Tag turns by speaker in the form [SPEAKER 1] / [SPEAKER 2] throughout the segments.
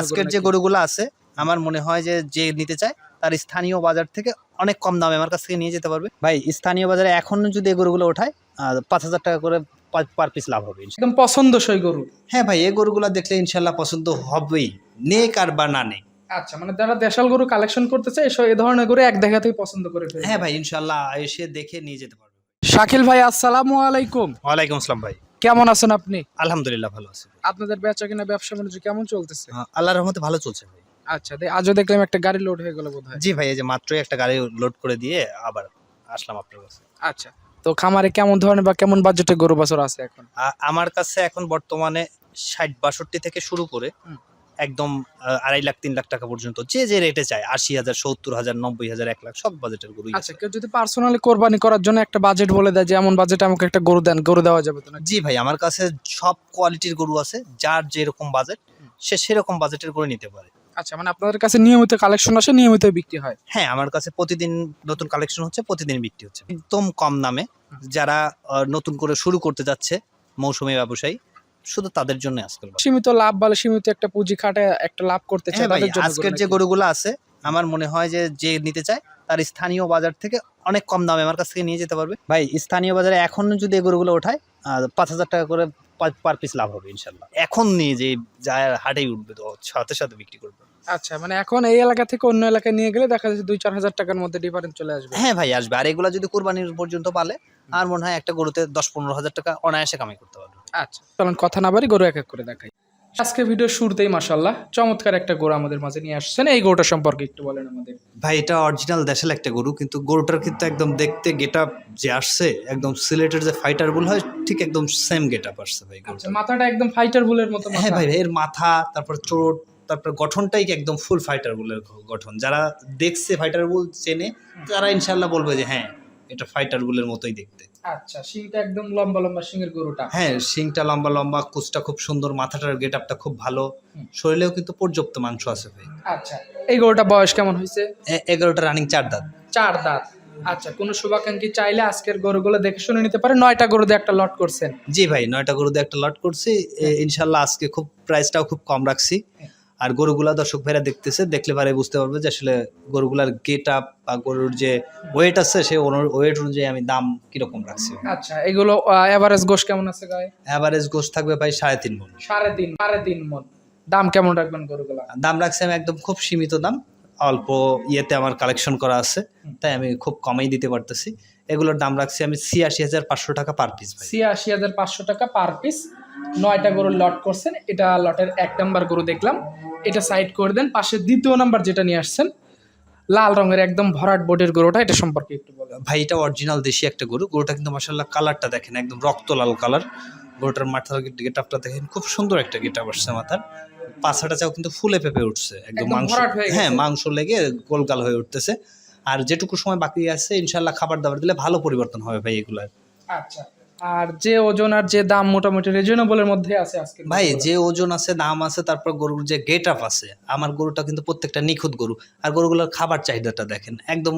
[SPEAKER 1] আজকের যে? গরুগুলো আছে আমার মনে হয় যে যে নিতে চায় তার স্থানীয় বাজার থেকে অনেক কম দামে আমার কাছ থেকে নিয়ে যেতে পারবে। ভাই স্থানীয় বাজারে এখন যদি এই গরুগুলো ওঠায় পাঁচ হাজার টাকা করে পার পিস লাভ হবে।
[SPEAKER 2] একদম পছন্দসই গরু।
[SPEAKER 1] হ্যাঁ ভাই এই গরুগুলো দেখলে ইনশাল্লাহ পছন্দ হবেই নেক আর বা না নেক।
[SPEAKER 2] আচ্ছা মানে যারা দেশাল গরু কালেকশন করতে চায় এসব এই ধরনের গরু এক দেখাতেই পছন্দ করে ফেলবে।
[SPEAKER 1] হ্যাঁ ভাই ইনশাল্লাহ এসে দেখে নিয়ে যেতে পারবে।
[SPEAKER 2] শাকিল ভাই আসসালামু আলাইকুম।
[SPEAKER 1] ওয়ালাইকুম আসসালাম ভাই।
[SPEAKER 2] কেমন আছেন আপনি?
[SPEAKER 1] আলহামদুলিল্লাহ ভালো আছি
[SPEAKER 2] আপনাদের বেচা কিনা ব্যবসা বাণিজ্য কেমন চলতেছে?
[SPEAKER 1] আল্লাহ আল্লাহর রহমতে ভালো চলছে ভাই।
[SPEAKER 2] আচ্ছা আজও দেখলাম একটা গাড়ি লোড হয়ে গেল বোধহয়।
[SPEAKER 1] জি ভাই এই যে মাত্রই একটা গাড়ি লোড করে দিয়ে আবার আসলাম আপনার কাছে।
[SPEAKER 2] আচ্ছা তো খামারে কেমন ধরনের বা কেমন বাজেটে গরু বাছর আছে এখন?
[SPEAKER 1] আমার কাছে এখন বর্তমানে ষাট বাষট্টি থেকে শুরু করে। একদম আড়াই লাখ তিন লাখ টাকা পর্যন্ত যে যে রেটে চায় আশি হাজার সত্তর হাজার নব্বই হাজার এক লাখ সব বাজেটের গরু
[SPEAKER 2] আচ্ছা কেউ যদি পার্সোনালি কোরবানি করার জন্য একটা বাজেট বলে দেয় যে এমন বাজেট আমাকে একটা গরু দেন গরু দেওয়া যাবে তো না
[SPEAKER 1] জি ভাই আমার কাছে সব কোয়ালিটির গরু আছে যার যেরকম বাজেট সে সেরকম বাজেটের গরু নিতে পারে।
[SPEAKER 2] আচ্ছা মানে আপনাদের কাছে নিয়মিত কালেকশন আসে নিয়মিত বিক্রি হয়?
[SPEAKER 1] হ্যাঁ আমার কাছে প্রতিদিন নতুন কালেকশন হচ্ছে প্রতিদিন বিক্রি হচ্ছে। একদম কম দামে যারা নতুন করে শুরু করতে যাচ্ছে মৌসুমী ব্যবসায়ী শুধু তাদের জন্য আজকাল
[SPEAKER 2] সীমিত লাভ বলে সীমিত একটা পুঁজি খাটে একটা লাভ করতে চায়
[SPEAKER 1] হ্যাঁ
[SPEAKER 2] তাদের জন্য
[SPEAKER 1] আজকের যে? গরুগুলো আছে আমার মনে হয় যে যে নিতে চায় তার স্থানীয় বাজার থেকে অনেক কম দামে আমার কাছ থেকে নিয়ে যেতে পারবে। ভাই স্থানীয় বাজারে এখন যদি এই গরুগুলো ওঠায় পাঁচ হাজার টাকা করে পার পিস লাভ হবে ইনশাল্লাহ। এখন নিয়ে যে যায় হাটেই উঠবে তো সাথে সাথে বিক্রি করবে।
[SPEAKER 2] আচ্ছা মানে এখন এই এলাকা থেকে অন্য এলাকায় নিয়ে গেলে দেখা যাচ্ছে দুই চার হাজার টাকার মধ্যে ডিফারেন্স চলে আসবে।
[SPEAKER 1] হ্যাঁ ভাই আসবে। আর এগুলো যদি কোরবানির পর্যন্ত পালে আর মনে হয় একটা গরুতে দশ পনেরো হাজার টাকা অনায়াসে কামাই করতে পারবে।
[SPEAKER 2] আচ্ছা। চলুন কথা না বাড়ি গরু এক এক করে দেখাই। আজকে ভিডিও শুরুতেই মাসাল্লাহ চমৎকার একটা গরু আমাদের মাঝে নিয়ে আসছেন। এই গরুটা সম্পর্কে একটু বলেন আমাদের।
[SPEAKER 1] ভাই এটা অরিজিনাল দেশাল একটা গরু কিন্তু গরুটার কিন্তু একদম দেখতে গেট যে আসছে একদম সিলেটের যে ফাইটারগুলো হয় ঠিক একদম সেম গেট আপ আসছে ভাই গরুটা
[SPEAKER 2] আচ্ছা মাথাটা একদম ফাইটার বুলের মতো
[SPEAKER 1] হ্যাঁ ভাই এর মাথা তারপর চোট তারপর গঠনটাই একদম ফুল ফাইটার বুলের গঠন। যারা দেখছে ফাইটার বুল চেনে তারা ইনশাল্লাহ বলবে যে হ্যাঁ এটা ফাইটার বুলের মতোই দেখতে।
[SPEAKER 2] আচ্ছা শিংটা একদম লম্বা লম্বা শিংয়ের গরুটা।
[SPEAKER 1] হ্যাঁ শিংটা লম্বা লম্বা কুচটা খুব সুন্দর মাথাটার গেট আপটা খুব ভালো। শরীরেও কিন্তু পর্যাপ্ত মাংস আছে ভাই।
[SPEAKER 2] আচ্ছা এই গরুটা বয়স কেমন হয়েছে?
[SPEAKER 1] এগারোটা রানিং চার দাঁত।
[SPEAKER 2] চার দাঁত। আচ্ছা কোনো শুভাকাঙ্ক্ষী চাইলে আজকের গরুগুলো দেখে শুনে নিতে পারে। নয়টা গরু দিয়ে একটা লট করছেন।
[SPEAKER 1] জি ভাই নয়টা গরু দিয়ে একটা লট করছি। এ, ইনশাল্লাহ আজকে খুব প্রাইসটাও খুব কম রাখছি। আর গরুগুলা দর্শক ভাইরা দেখতেছে দেখলে পারে বুঝতে পারবে যে আসলে গরুগুলার গেট আপ বা গরুর যে ওয়েট আছে সেই ওয়েট অনুযায়ী আমি দাম কীরকম রাখছি।
[SPEAKER 2] আচ্ছা এগুলো এভারেজ গোশ কেমন আছে গায়ে?
[SPEAKER 1] অ্যাভারেজ গোস থাকবে ভাই সাড়ে তিন মন।
[SPEAKER 2] সাড়ে তিন সাড়ে তিন মন। দাম কেমন রাখবেন গরুগুলা?
[SPEAKER 1] দাম রাখছি আমি একদম খুব সীমিত দাম। অল্প ইয়েতে আমার কালেকশন করা আছে তাই আমি খুব কমেই দিতে পারতেছি। এগুলোর দাম রাখছি আমি ছিয়াশি হাজার পাঁচশো টাকা পার পিস ভাই।
[SPEAKER 2] ছিয়াশি হাজার পাঁচশো টাকা পার পিস নয়টা গরুর লট করছেন। এটা লটের এক নাম্বার গরু দেখলাম। এটা সাইড করে দেন। পাশে দ্বিতীয় নাম্বার যেটা নিয়ে আসছেন লাল রঙের একদম ভরাট বোর্ডের গরুটা এটা সম্পর্কে একটু বলেন।
[SPEAKER 1] ভাই এটা অরিজিনাল দেশি একটা গরু। গরুটা কিন্তু মাসাল্লাহ কালারটা দেখেন একদম রক্ত লাল কালার গরুটার মাথার গেট আপটা দেখেন খুব সুন্দর একটা গেট আপ আসছে মাথার। পাছাটা চাও কিন্তু ফুলে পেঁপে উঠছে একদম মাংস
[SPEAKER 2] হয়ে।
[SPEAKER 1] হ্যাঁ মাংস লেগে গোলগাল হয়ে উঠতেছে। আর যেটুকু সময় বাকি আছে ইনশাল্লাহ খাবার দাবার দিলে ভালো পরিবর্তন হবে ভাই এগুলার।
[SPEAKER 2] আচ্ছা। আর যে ওজন আর যে দাম মোটামুটি রিজনেবলের মধ্যে আছে আজকে
[SPEAKER 1] ভাই যে ওজন আছে দাম আছে তারপর গরুর যে গেট আপ আছে আমার গরুটা কিন্তু প্রত্যেকটা নিখুঁত গরু। আর গরুগুলোর খাবার চাহিদাটা দেখেন একদম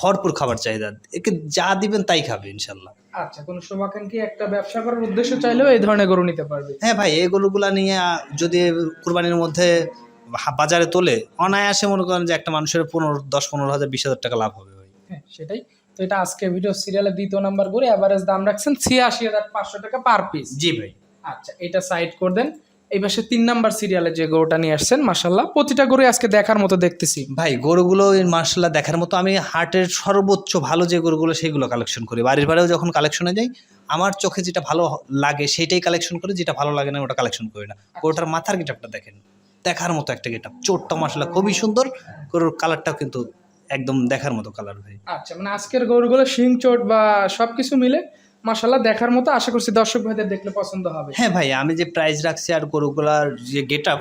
[SPEAKER 1] ভরপুর খাবার চাহিদা। একে যা দিবেন তাই খাবে ইনশাল্লাহ।
[SPEAKER 2] আচ্ছা কোনো শুভাকাঙ্ক্ষী একটা ব্যবসা করার উদ্দেশ্য চাইলেও এই ধরনের গরু নিতে পারবে।
[SPEAKER 1] হ্যাঁ ভাই এই গরুগুলা নিয়ে যদি কুরবানির মধ্যে বাজারে তোলে অনায়াসে মনে করেন যে একটা মানুষের পনেরো দশ পনেরো হাজার বিশ হাজার টাকা লাভ হবে ভাই।
[SPEAKER 2] হ্যাঁ সেটাই। তো এটা আজকে ভিডিও সিরিয়ালের দ্বিতীয় নাম্বার করে অ্যাভারেজ দাম রাখছেন ছিয়াশি হাজার পাঁচশো টাকা পার পিস
[SPEAKER 1] জি ভাই।
[SPEAKER 2] আচ্ছা এটা সাইড করে দেন। এই পাশে তিন নাম্বার সিরিয়ালে যে গরুটা নিয়ে আসছেন মাসাল্লাহ প্রতিটা গরু আজকে দেখার মতো দেখতেছি।
[SPEAKER 1] ভাই গরুগুলো মার্শাল্লাহ দেখার মতো আমি হাটের সর্বোচ্চ ভালো যে গরুগুলো সেগুলো কালেকশন করি। বাড়ির বাড়িও যখন কালেকশনে যাই আমার চোখে যেটা ভালো লাগে সেটাই কালেকশন করি যেটা ভালো লাগে না ওটা কালেকশন করি না। গরুটার মাথার গেটআপটা দেখেন দেখার মতো একটা গেটআপ। চোটটা মার্শাল্লাহ খুবই সুন্দর গরুর কালারটাও কিন্তু একদম দেখার মতো কালার ভাই।
[SPEAKER 2] আচ্ছা মানে আজকের গরুগুলো শিং চোট বা সব কিছু মিলে মাসাল্লাহ দেখার মতো আশা করছি দর্শক ভাইদের দেখলে পছন্দ হবে।
[SPEAKER 1] হ্যাঁ ভাই আমি যে প্রাইস রাখছি আর গরুগুলার যে গেট আপ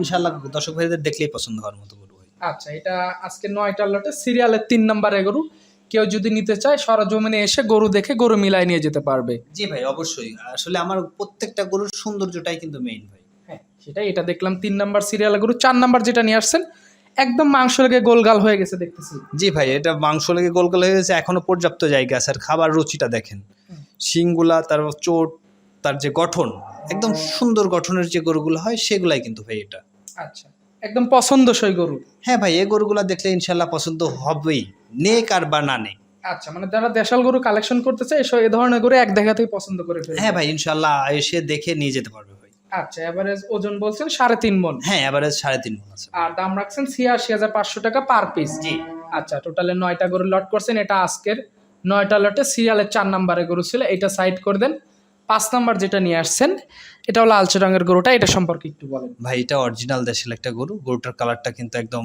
[SPEAKER 1] ইনশাল্লাহ দর্শক ভাইদের দেখলেই পছন্দ হওয়ার মতো গরু ভাই।
[SPEAKER 2] আচ্ছা এটা আজকে নয়টা লটে সিরিয়ালের তিন নাম্বারে গরু। কেউ যদি নিতে চায় সরজমিনে এসে গরু দেখে গরু মিলাই নিয়ে যেতে পারবে।
[SPEAKER 1] জি ভাই অবশ্যই। আসলে আমার প্রত্যেকটা গরুর সৌন্দর্যটাই কিন্তু মেইন ভাই।
[SPEAKER 2] হ্যাঁ সেটাই এটা দেখলাম তিন নাম্বার সিরিয়াল গরু। চার নাম্বার যেটা নিয়ে আসছেন একদম মাংস লেগে গোলগাল হয়ে গেছে দেখতেছি।
[SPEAKER 1] জি ভাই এটা মাংস লেগে গোল গোল হয়ে গেছে এখনও পর্যাপ্ত জায়গা আছে। আর খাবার রুচিটা দেখেন। শিংগুলা তার চোট তার যে গঠন একদম সুন্দর গঠনের যে গরুগুলো হয় সেগুলাই কিন্তু ভাই এটা।
[SPEAKER 2] আচ্ছা একদম পছন্দসই গরু।
[SPEAKER 1] হ্যাঁ ভাই এই গরুগুলা দেখলে ইনশাল্লাহ পছন্দ হবেই নেক আর বা না নেক।
[SPEAKER 2] আচ্ছা মানে যারা দেশাল গরু কালেকশন করতে চায় এসব এ ধরনের গরু এক দেখাতেই পছন্দ করে
[SPEAKER 1] হ্যাঁ ভাই ইনশাল্লাহ এসে দেখে নিয়ে যেতে পারবে
[SPEAKER 2] আচ্ছা এভারেজ ওজন বলছেন সাড়ে তিন মন।
[SPEAKER 1] হ্যাঁ এভারেজ সাড়ে তিন মন আছে।
[SPEAKER 2] আর দাম রাখছেন ছিয়াশি হাজার পাঁচশো টাকা পার পিস
[SPEAKER 1] জি।
[SPEAKER 2] আচ্ছা টোটালে নয়টা গরু লট করছেন এটা আজকের নয়টা লটে সিরিয়ালের চার নাম্বারে গরু ছিল এটা সাইড করে দেন। পাঁচ নাম্বার যেটা নিয়ে আসছেন এটাও লালচে রঙের গরুটা এটা সম্পর্কে একটু বলেন।
[SPEAKER 1] ভাই এটা অরিজিনাল দেশের একটা গরু গরুটার কালারটা কিন্তু একদম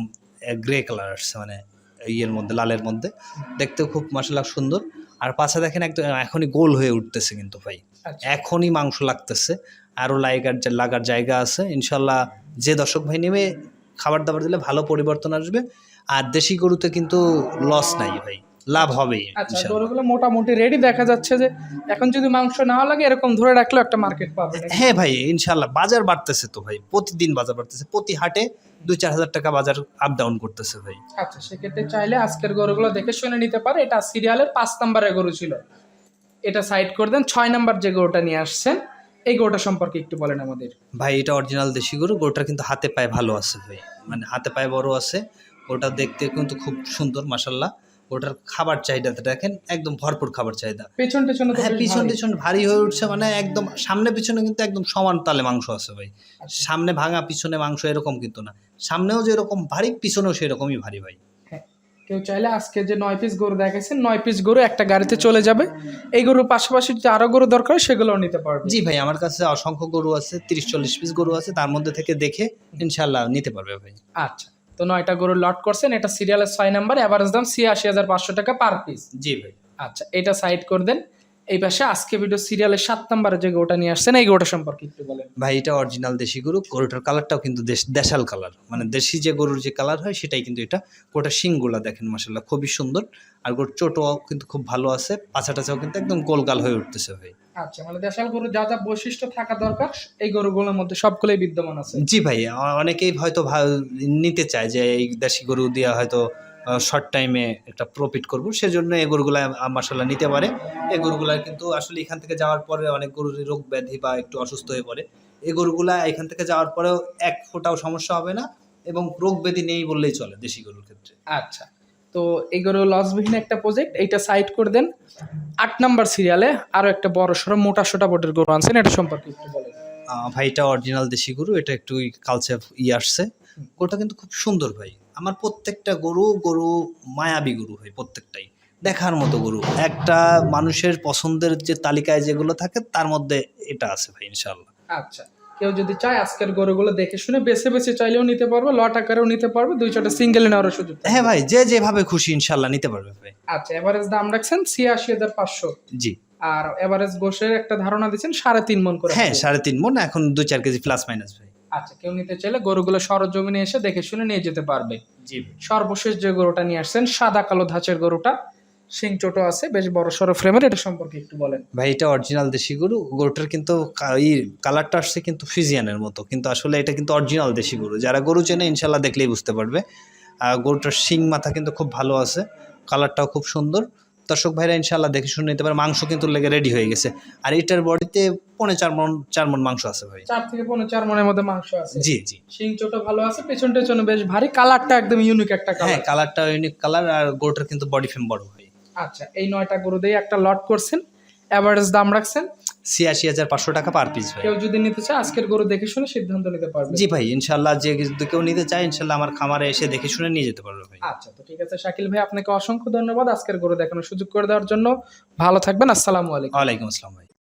[SPEAKER 1] গ্রে কালার আসছে মানে ইয়ের মধ্যে লালের মধ্যে। দেখতে খুব মাসাল্লাহ সুন্দর। আর পাছা দেখেন একদম এখনই গোল হয়ে উঠতেছে কিন্তু ভাই।
[SPEAKER 2] আচ্ছা।
[SPEAKER 1] এখনই মাংস লাগতেছে। আরও লাগার লাগার জায়গা আছে ইনশাল্লাহ যে দর্শক ভাই নেমে খাবার দাবার দিলে ভালো পরিবর্তন আসবে। আর দেশি গরুতে কিন্তু লস নাই ভাই লাভ হবেই
[SPEAKER 2] আচ্ছা গরুগুলো মোটামুটি রেডি দেখা যাচ্ছে যে এখন যদি মাংস না লাগে এরকম ধরে রাখলেও একটা মার্কেট পাবে
[SPEAKER 1] হ্যাঁ ভাই ইনশাল্লাহ বাজার বাড়তেছে তো ভাই প্রতিদিন বাজার বাড়তেছে প্রতি হাটে দুই চার হাজার টাকা বাজার আপ ডাউন করতেছে ভাই।
[SPEAKER 2] আচ্ছা সেক্ষেত্রে চাইলে আজকের গরুগুলো দেখে শুনে নিতে পারে এটা সিরিয়ালের পাঁচ নাম্বারের গরু ছিল। এটা সাইড করে দেন ছয় নাম্বার যে গরুটা নিয়ে আসছেন এই গরুটা সম্পর্কে একটু বলেন আমাদের।
[SPEAKER 1] ভাই এটা অরিজিনাল দেশি গরু। গরুটা কিন্তু হাতে পায়ে ভালো আছে ভাই। মানে হাতে পায়ে বড় আছে। ওটা দেখতে কিন্তু খুব সুন্দর মাসাল্লাহ ওটার খাবার চাহিদাটা দেখেন একদম ভরপুর খাবার চাহিদা।
[SPEAKER 2] পেছন পেছনে
[SPEAKER 1] হ্যাঁ পিছন। পিছন ভারী হয়ে উঠছে মানে একদম সামনে পিছনে কিন্তু একদম সমান তালে মাংস আছে ভাই।
[SPEAKER 2] আচ্ছা।
[SPEAKER 1] সামনে ভাঙা পিছনে মাংস এরকম কিন্তু না। সামনেও যেরকম ভারী পিছনেও সেরকমই ভারী ভাই।
[SPEAKER 2] হ্যাঁ কেউ চাইলে আজকে যে নয় পিস গরু দেখেছেন নয় পিস গরু একটা গাড়িতে চলে যাবে। এই গরুর পাশাপাশি যে আরও গরু দরকার সেগুলোও নিতে পারবে।
[SPEAKER 1] জি ভাই আমার কাছে অসংখ্য গরু আছে তিরিশ চল্লিশ পিস গরু আছে তার মধ্যে থেকে দেখে ইনশাল্লাহ নিতে পারবে ভাই।
[SPEAKER 2] আচ্ছা তো নয়টা গরু লট করছেন এটা সিরিয়ালের ছয় নাম্বার অ্যাভারেজ দাম ছিয়াশি হাজার পাঁচশো টাকা পার পিস
[SPEAKER 1] জি ভাই।
[SPEAKER 2] আচ্ছা এটা সাইড করে দেন। এই পাশে আজকে ভিডিও সিরিয়ালের সাত নাম্বারে যে গোটা নিয়ে আসছেন এই গোটা সম্পর্কে একটু বলেন।
[SPEAKER 1] ভাই এটা অরিজিনাল দেশি গরু গরুটার কালারটাও কিন্তু দেশ দেশাল কালার মানে দেশি যে গরুর যে কালার হয় সেটাই কিন্তু এটা। গোটা শিংগুলা দেখেন মাসাল্লাহ খুবই সুন্দর। আর গরুর চোটও কিন্তু খুব ভালো আছে। পাছা টাছাও কিন্তু একদম গোলগাল হয়ে উঠতেছে ভাই।
[SPEAKER 2] আচ্ছা মানে দেশাল গরু যা যা বৈশিষ্ট্য থাকা দরকার এই গরুগুলোর মধ্যে সবগুলোই বিদ্যমান আছে।
[SPEAKER 1] জি ভাই অনেকেই হয়তো নিতে চায় যে এই দেশি গরু দিয়ে হয়তো শর্ট টাইমে একটা প্রফিট করব। সেজন্য এই গরুগুলা মাসাল্লাহ নিতে পারে। এই গরুগুলা কিন্তু আসলে এখান থেকে যাওয়ার পরে অনেক গরুর রোগ ব্যাধি বা একটু অসুস্থ হয়ে পড়ে। এই গরুগুলা এখান থেকে যাওয়ার পরেও এক ফোঁটাও সমস্যা হবে না এবং রোগ ব্যাধি নেই বললেই চলে দেশি গরুর ক্ষেত্রে।
[SPEAKER 2] আচ্ছা তো এই গরু লসবিহীন একটা প্রজেক্ট এইটা সাইড করে দেন। আট নাম্বার সিরিয়ালে আরও একটা বড় সড়ো মোটা সোটা বোটের গরু আনছেন এটা সম্পর্কে একটু বলেন।
[SPEAKER 1] আহ, ভাই এটা অরিজিনাল দেশি গরু এটা একটু কালচার ই আসছে। গরুটা কিন্তু খুব সুন্দর ভাই। আমার প্রত্যেকটা গরু গরু মায়াবী গরু হয় প্রত্যেকটাই। দেখার মতো গরু। একটা মানুষের পছন্দের যে তালিকায় যেগুলো থাকে তার মধ্যে এটা আছে ভাই ইনশাল্লাহ
[SPEAKER 2] আচ্ছা কেউ যদি চায় আজকের গরুগুলো দেখে শুনে বেছে বেছে চাইলেও নিতে পারবে লট আকারেও নিতে পারবে দুই চারটা সিঙ্গেল নেওয়ার সুযোগ
[SPEAKER 1] হ্যাঁ ভাই যে যেভাবে খুশি ইনশাল্লাহ নিতে পারবে ভাই।
[SPEAKER 2] আচ্ছা এভারেজ দাম রাখছেন ছিয়াশি হাজার পাঁচশো।
[SPEAKER 1] জি।
[SPEAKER 2] আর এভারেজ গোশের একটা ধারণা দিচ্ছেন সাড়ে তিন মন করে
[SPEAKER 1] হ্যাঁ সাড়ে তিন মন এখন দুই চার কেজি প্লাস মাইনাস ভাই।
[SPEAKER 2] আচ্ছা কেউ নিতে চাইলে গরুগুলো সরজমিনে এসে দেখে শুনে নিয়ে যেতে পারবে।
[SPEAKER 1] জি
[SPEAKER 2] সর্বশেষ যে গরুটা নিয়ে আসছেন সাদা কালো ধাঁচের গরুটা সিং চোটো আছে বেশ বড় সড়ো ফ্রেমের এটা সম্পর্কে একটু বলেন।
[SPEAKER 1] ভাই এটা অরিজিনাল দেশি গরু গরুটার কিন্তু কা- ই কালারটা আসছে কিন্তু ফিজিয়ানের মতো কিন্তু আসলে এটা কিন্তু অরিজিনাল দেশি গরু। যারা গরু চেনে ইনশাল্লাহ দেখলেই বুঝতে পারবে। আর গরুটার শিং মাথা কিন্তু খুব ভালো আছে কালারটাও খুব সুন্দর। দর্শক ভাইরা ইনশাল্লাহ দেখে শুনে নিতে পারে। মাংস কিন্তু লেগে রেডি হয়ে গেছে। আর এটার বডিতে পনে চার মন চার মন মাংস আছে ভাই।
[SPEAKER 2] চার থেকে পনে চার মনের মধ্যে মাংস আছে।
[SPEAKER 1] জি জি।
[SPEAKER 2] শিং চোটা ভালো আছে পেছন টেছনে বেশ ভারী। কালারটা একদম ইউনিক একটা কালার
[SPEAKER 1] হ্যাঁ
[SPEAKER 2] কালার
[SPEAKER 1] কালারটা ইউনিক কালার আর গোটার কিন্তু বডি ফেম বড় ভাই।
[SPEAKER 2] আচ্ছা এই নয়টা গরু দিয়ে একটা লট করছেন। অ্যাভারেজ দাম রাখছেন।
[SPEAKER 1] ছিয়াশি হাজার পাঁচশো টাকা পার পিস ভাই।
[SPEAKER 2] কেউ যদি নিতে চায় আজকের গরু দেখে শুনে সিদ্ধান্ত নিতে পারবে।
[SPEAKER 1] জি ভাই ইনশাল্লাহ যে কেউ নিতে চায় ইনশাল্লাহ আমার খামারে এসে দেখে শুনে নিয়ে যেতে পারবে ভাই।
[SPEAKER 2] আচ্ছা তো ঠিক আছে শাকিল ভাই আপনাকে অসংখ্য ধন্যবাদ আজকের গরু দেখানোর সুযোগ করে দেওয়ার জন্য। ভালো থাকবেন আসসালামু আলাইকুম।
[SPEAKER 1] ওয়ালাইকুম আসসালাম ভাই।